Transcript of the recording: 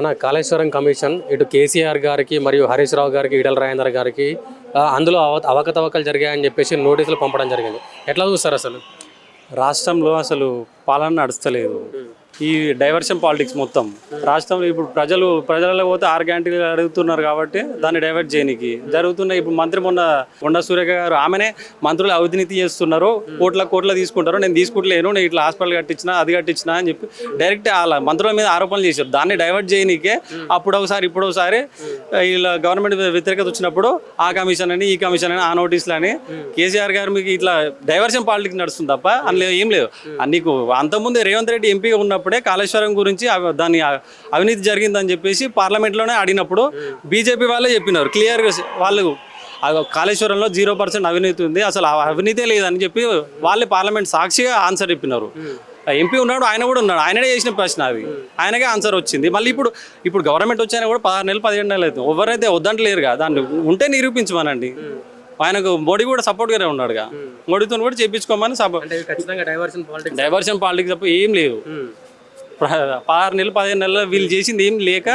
అన్న కాళేశ్వరం కమిషన్ ఇటు కేసీఆర్ గారికి మరియు హరీష్ రావు గారికి ఈటల రాజేందర్ గారికి అందులో అవ అవకతవకలు జరిగాయని చెప్పేసి నోటీసులు పంపడం జరిగింది. ఎట్లా చూస్తారు అసలు? రాష్ట్రంలో అసలు పాలన నడుస్తలేదు. ఈ డైవర్షన్ పాలిటిక్స్ మొత్తం. రాష్ట్రంలో ఇప్పుడు ప్రజలు ప్రజలలో పోతే ఆరు గ్యారంటీలు అడుగుతున్నారు కాబట్టి దాన్ని డైవర్ట్ చేయనికి. జరుగుతున్న ఇప్పుడు మంత్రి మొన్న కొండ సూర్యక గారు ఆమెనే మంత్రులు అవినీతి చేస్తున్నారు. కోట్ల కోట్ల తీసుకుంటారు. నేను తీసుకుంటలేను. నేను ఇట్లా హాస్పిటల్ కట్టించినా అది కట్టించినా అని చెప్పి డైరెక్ట్ వాళ్ళ మంత్రుల మీద ఆరోపణలు చేశారు. దాన్ని డైవర్ట్ చేయనికే అప్పుడు ఒకసారి ఇప్పుడు ఒకసారి ఇలా గవర్నమెంట్ వ్యతిరేకత వచ్చినప్పుడు ఆ కమిషన్ అని ఈ కమిషన్ అని ఆ నోటీసులు అని కేసీఆర్ గారు మీకు ఇట్లా డైవర్షన్ పాలిటిక్స్ నడుస్తుంది తప్ప అందులో ఏం లేదు. నీకు అంతకుముందు రేవంత్ రెడ్డి ఎంపీగా ఉన్నప్పుడు కాళేశ్వరం గురించి అ- అవినీతి జరిగిందని చెప్పేసి పార్లమెంట్లోనే అడిగినప్పుడు బీజేపీ వాళ్ళే చెప్పినారు. క్లియర్గా వాళ్ళు కాళేశ్వరంలో జీరో పర్సెంట్ అవినీతి ఉంది. అసలు అవినీతే లేదని చెప్పి వాళ్ళే పార్లమెంట్ సాక్షిగా ఆన్సర్ చెప్పినారు. ఎంపీ ఉన్నాడు ఆయన కూడా ఉన్నాడు. ఆయననే చేసిన ప్రశ్న అది. ఆయనకే ఆన్సర్ వచ్చింది. మళ్ళీ ఇప్పుడు ఇప్పుడు గవర్నమెంట్ వచ్చాయన కూడా పదహారు నెలలు పదిహేడు నెలలు అవుతుంది. ఎవరైతే వద్దంటలేరుగా దాన్ని ఉంటే నిరూపించమనండి. ఆయనకు మోడీ కూడా సపోర్ట్గానే ఉన్నాడుగా. మోడీతో కూడా ఖచ్చితంగా డైవర్షన్ పాలిటిక్స్ డైవర్షన్ పాలిటిక్స్ తప్ప ఏం ప్ర- పదహారు నెలలు పదిహేను నెలలు వీళ్ళు చేసింది ఏం లేక